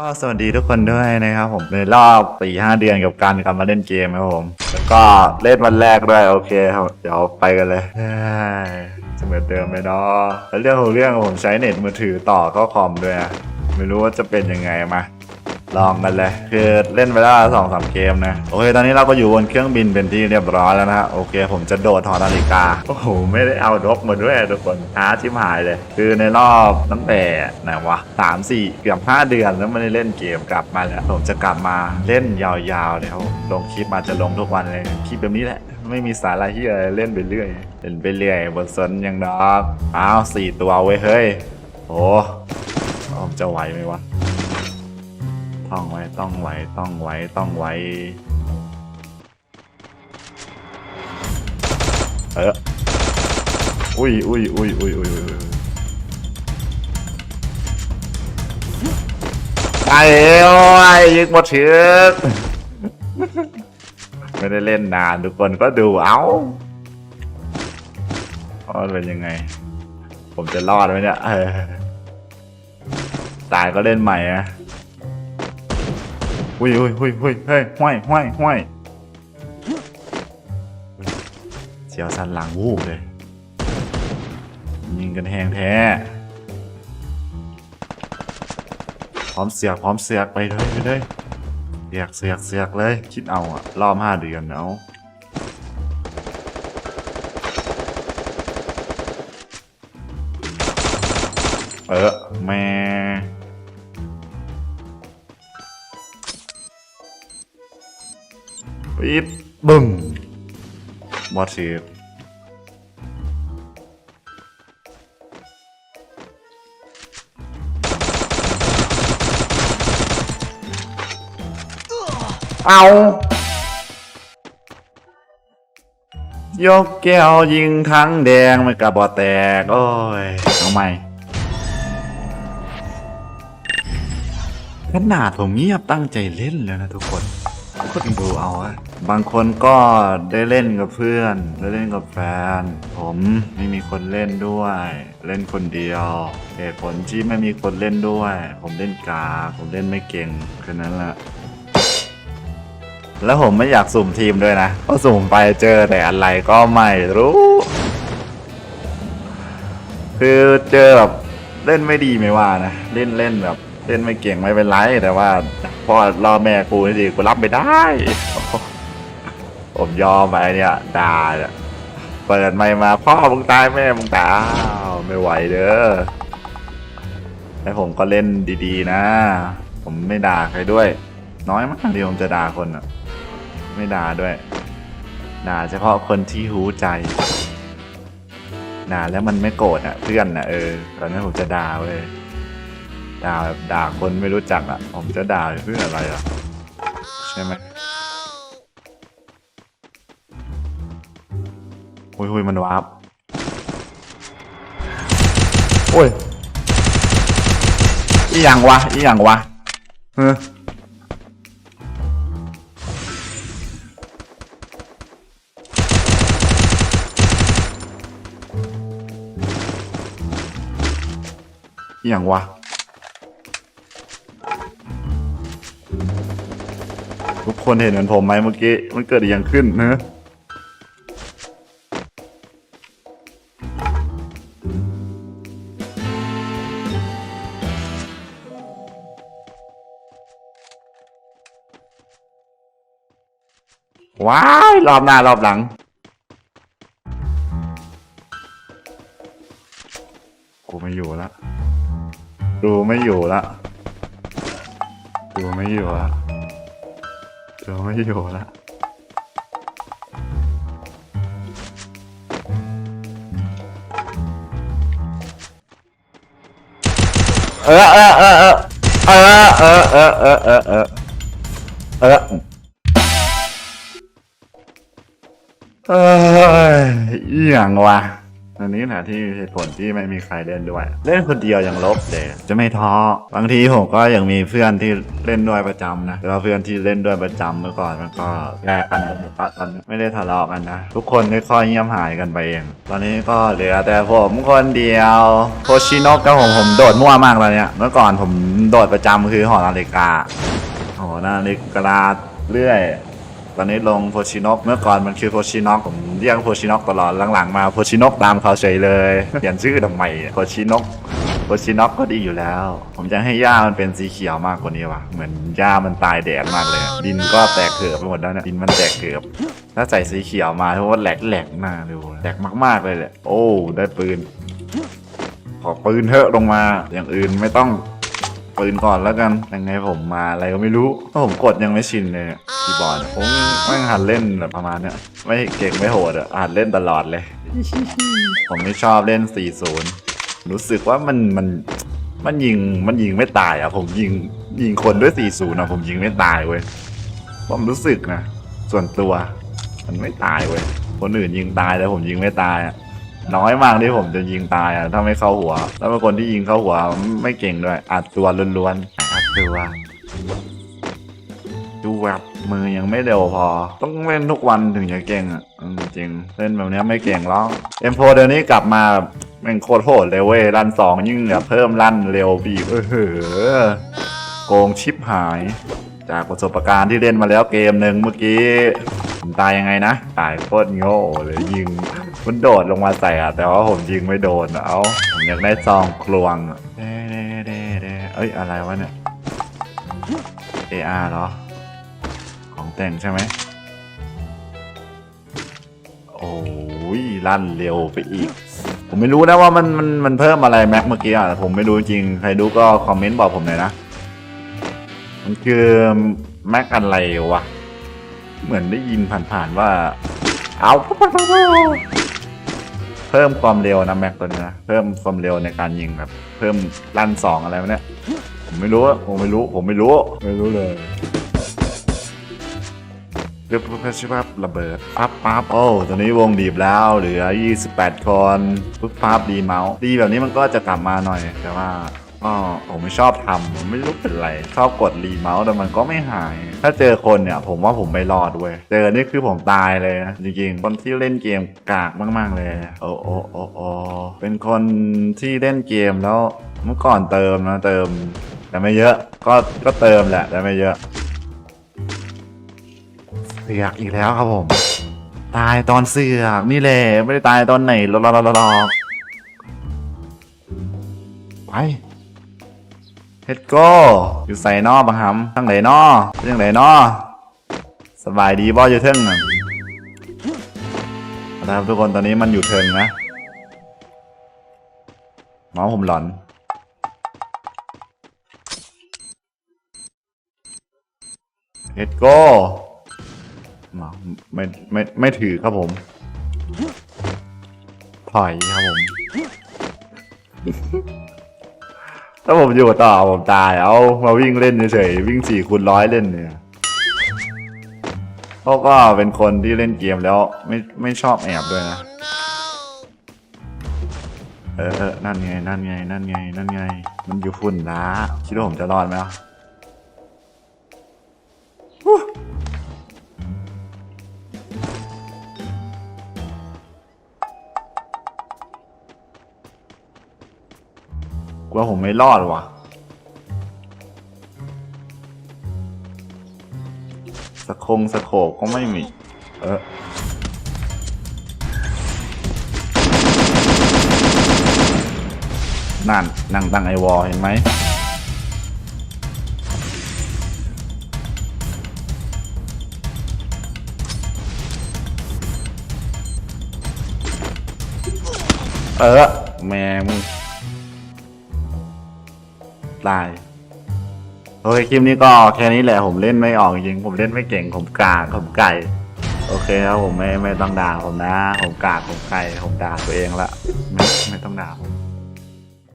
ก็สวัสดีทุกคนด้วยนะครับผมในรอบสี่ห้าเดือนกับการกลับมาเล่นเกมครับผม แล้วก็เล่นวันแรกด้วยโอเคครับเดี๋ยวไปกันเลยเฮ้ยจะเหมือนเดิมไหมเนาะแล้วเรื่องของเรื่องผมใช้เน็ตมือถือต่อเข้าคอมด้วย ไม่รู้ว่าจะเป็นยังไงมา ลองกันเลยคือเล่นไปแล้วสองสามเกมนะโอเคตอนนี้เราก็อยู่บนเครื่องบินเป็นที่เรียบร้อยแล้วนะโอเค ผมจะโดดถอดนาฬิกาโอ้โหไม่ได้เอาดกมาด้วยทุกคนหาชิมหายเลย คือในรอบตั้งแต่ไหนวะสามสี่เกือบห้าเดือนแล้วไม่ได้เล่นเกมกลับมาแล้ว ผมจะกลับมาเล่นยาวๆแล้วลงคลิปมาจะลงทุกวันเลยคลิปแบบนี้แหละไม่มีสาระที่อะไรเล่นไปเรื่อยเล่นไปเรื่อยบนสนยังดอกอ้าวสี่ตัวเว้ยเฮ้ยโอ้ผมจะไหวไหมวะ ต้องไว้ต้องไว้ต้องไว้ต้องไว้ เอออุ้ยอุ้ยอุ้ยอุ้ยอุ้ยอุยไอ้โอ้ยยึกหมดเชือกไม่ได้เล่นนานทุกคนก็ดูเอาว่าเป็นยังไง ผมจะรอดไหมเนี่ยตายก็เล่นใหม่อะ อุ้ยอุ้ยอุ้ยอุ้ยเฮ้ยห้อยห้อยห้อยเสียวสันหลังวูบเลย ยิงกันแหงแท้ พร้อมเสียกพร้อมเสียกไปเลยไปเลยเสียกเสียกเสียกเลย คิดเอาอะรอบห้าเดือนเอาเออแม่ ปี๊ดบึ้มบอสชีฟเอายกแก้วยิงทั้งแดงไม่กระบอแตก โอ้ย เอาใหม่ขนาดผมเงียบตั้งใจเล่นแล้วนะทุกคนคนดูเอาอะ บางคนก็ได้เล่นกับเพื่อน ได้เล่นกับแฟน ผมไม่มีคนเล่นด้วย เล่นคนเดียวเหตุผลที่ไม่มีคนเล่นด้วย ผมเล่นกา ผมเล่นไม่เก่งแค่นั้นแหละแล้วผมไม่อยากสุ่มทีมด้วยนะเพราะสุ่มไปเจอแต่อะไรก็ไม่รู้ คือเจอแบบเล่นไม่ดีไม่ว่านะ เล่นเล่นแบบ เล่นไม่เก่งไม่เป็นไร แต่ว่าพ่อรอแม่กูนี่ดิกูรับไม่ได้ ผมยอมไปเนี่ยด่าเนี่ยเปิดไม่มาพ่อมึงตายแม่มึงตายไม่ไหวเด้อแล้วผมก็เล่นดีๆ นะ ผมไม่ด่าใครด้วย น้อยมากที่ผมจะด่าคนอะ ไม่ด่าด้วย ด่าเฉพาะคนที่หูใจด่าแล้วมันไม่โกรธอะ เพื่อนอะเออตอนนั้นผมจะด่าเว้ยด่าแบบด่าคนไม่รู้จักอะ ผมจะด่าเพื่ออะไรอะ ใช่ไหม หุยหุยมันวาร์ปโอ้ยอีหยังวะอีหยังวะเฮ้ออีหยังวะทุกคนเห็นเหมือนผมไหมเมื่อกี้มันเกิดอหย่างขึ้นเนอะ ว้ายรอบหน้ารอบหลัง กูไม่อยู่ละดูไม่อยู่ละดูไม่อยู่ละดี๋ยวไม่อยู่ละเออเออเออเออเออเออเออเออเออ เออเยอหย่างวะอันนี้แหละที่เหตุผลที่ไม่มีใครเล่นด้วย เล่นคนเดียวยังลบเลยจะไม่ท้อบางทีผมก็ยังมีเพื่อนที่เล่นด้วยประจำนะแต่ว่าเพื่อนที่เล่นด้วยประจำเมื่อก่อนมันก็แยกกันผมก็ตอนนี้ไม่ได้ทะเลาะกันนะทุกคนค่อยๆเงียบหายกันไปเองตอนนี้ก็เหลือแต่ผมคนเดียวโคชิโนกกับผมผมโดดมั่วมากเลยเนี่ยเมื่อก่อนผมโดดประจำคือหอนาฬิกาโอ้โหนาฬิกาเรื่อย ตอนนี้ลงโพชินอกเมื่อก่อนมันคือโพชินอกผมเรียกโพชินอกตลอดหลังๆมาโพชินอกตามเขาเฉยเลยเปลี่ยนชื่อทำไมโพชินอกโพชินอกก็ดีอยู่แล้ว ผมจะให้หญ้ามันเป็นสีเขียวมากกว่านี้ว่ะเหมือนหญ้ามันตายแดดมากเลย ดินก็แตกเกือบไปหมดแล้วเนี่ยดินมันแตกเกือบถ้าใส่สีเขียวมาเพราะว่าแหลกแหลกมากเลยแหลกมากๆเลยแหละโอ้ได้ปืนขอปืนเถอะลงมาอย่างอื่นไม่ต้อง ปืนก่อนแล้วกันยังไงผมมาอะไรก็ไม่รู้เพราะผมกดยังไม่ชินเลยคีย์บอร์ดผมไม่หัดเล่นแบบประมาณเนี้ยไม่เก่งไม่โหดอะหัดเล่นตลอดเลย ผมไม่ชอบเล่น 40 รู้สึกว่ามันมันมันยิงมันยิงไม่ตายอะผมยิงยิงคนด้วย 40อะผมยิงไม่ตายเว้ยผมรู้สึกนะ ส่วนตัว มันไม่ตายเว้ยคนอื่นยิงตายแต่ผมยิงไม่ตายอะ น้อยมากที่ผมจะยิงตายอะถ้าไม่เข้าหัวถ้าเป็นคนที่ยิงเข้าหัวไม่เก่งด้วยอัดตัวล้วนๆอัดตัวดูแบบมือยังไม่เร็วพอ ต้องเล่นทุกวันถึงจะเก่งอะอืมจริงเล่นแบบเนี้ยไม่เก่งหรอกเอ็มโฟเดี๋ยวนี้กลับมาแบบแม่งโคตรโหดเลยเว้ยรันสองยิ่งแบบเพิ่มรันเร็วปีกเออเหอโกงชิปหาย จากประสบการณ์ที่เล่นมาแล้วเกมหนึ่งเมื่อกี้ผมตายยังไงนะ ตายโคตรโง่เลยยิง มันโดดลงมาใส่อะแต่ว่าผมยิงไม่โดนเอ้าผมอยากได้ซองคลวงเด้เด้เด้เด้เอ้ยอะไรวะเนี่ย AR เหรอ ของแต่งใช่ไหมโอ้ยลั่นเร็วไปอีก ผมไม่รู้นะว่ามันมันมันเพิ่มอะไรแม็กเมื่อกี้อะแต่ผมไม่รู้จริงใครรู้ก็คอมเมนต์บอกผมหน่อยนะ มันคือแม็กอะไรวะ เหมือนได้ยินผ่านๆว่า เอา เพิ่มความเร็วนะแม็กตัวนี้นะเพิ่มความเร็วในการยิงแบบ เพิ่มลั่นสองอะไรวะเนี่ยผมไม่รู้อะผมไม่รู้ผมไม่รู้ไม่รู้เลยเรียบร้อยใช่ปั๊บระเบิดปั๊บปั๊บโอ้ตอนนี้วงดีบแล้วเหลือ 28 คนปุ๊บปั๊บดีเมาส์ดีแบบนี้มันก็จะกลับมาหน่อยแต่ว่า ก็ผมไม่ชอบทำมไม่รู้เป็นไร ชอบกดรีเมาส์แต่มันก็ไม่หาย ถ้าเจอคนเนี่ย ผมว่าผมไม่รอดเว้ยเจอนี่คือผมตายเลยนะจริงๆ คนที่เล่นเกมกากมาก ๆ เลย โอ้โอ้โอ้โอ้เป็นคนที่เล่นเกมแล้วเมื่อก่อนเติมนะเติม แต่ไม่เยอะ ก็ก็เติมแหละ แต่ไม่เยอะเสือกอีกแล้วครับผม ตายตอนเสือกนี่แหละไม่ได้ตายตอนไหนรอรอรอรอไป เฮ็ดโก้อยู่ใส่นอบังหำทั้งไหนนอเรื่องไหนนอสบายดีบ่อยู่เทิงนะนะครับทุกคนตอนนี้มันอยู่เทิงนะหมอผมหลอนเอ็ดโก้มาไม่ไม่ไม่ถือครับผม ถอยครับผม ถ้าผมอยู่ต่อผมตายเอามาวิ่งเล่นเฉยๆวิ่งสี่คูณร้อยเล่นเนี่ยเขาก็เป็นคนที่เล่นเกมแล้วไม่ไม่ชอบแอบด้วยนะเออนั่นไงนั่นไงนั่นไงนั่นไง มันอยู่ฝุ่นนะคิดว่าผมจะรอดไหม อะกลัวผมไม่รอดว่ะ สะคงสะโขกก็ไม่มี เออนั่นนั่งตั้งไอวอลเห็นไหมเออ แม่มึง ตาย โอเคคลิปนี้ก็แค่นี้แหละผมเล่นไม่ออกจริงผมเล่นไม่เก่งผมกากผมไก่ โอเคครับผมไม่ไม่ต้องด่าผมนะ ผมกากผมไก่ผมด่าตัวเองละไม่ไม่ต้องด่าผม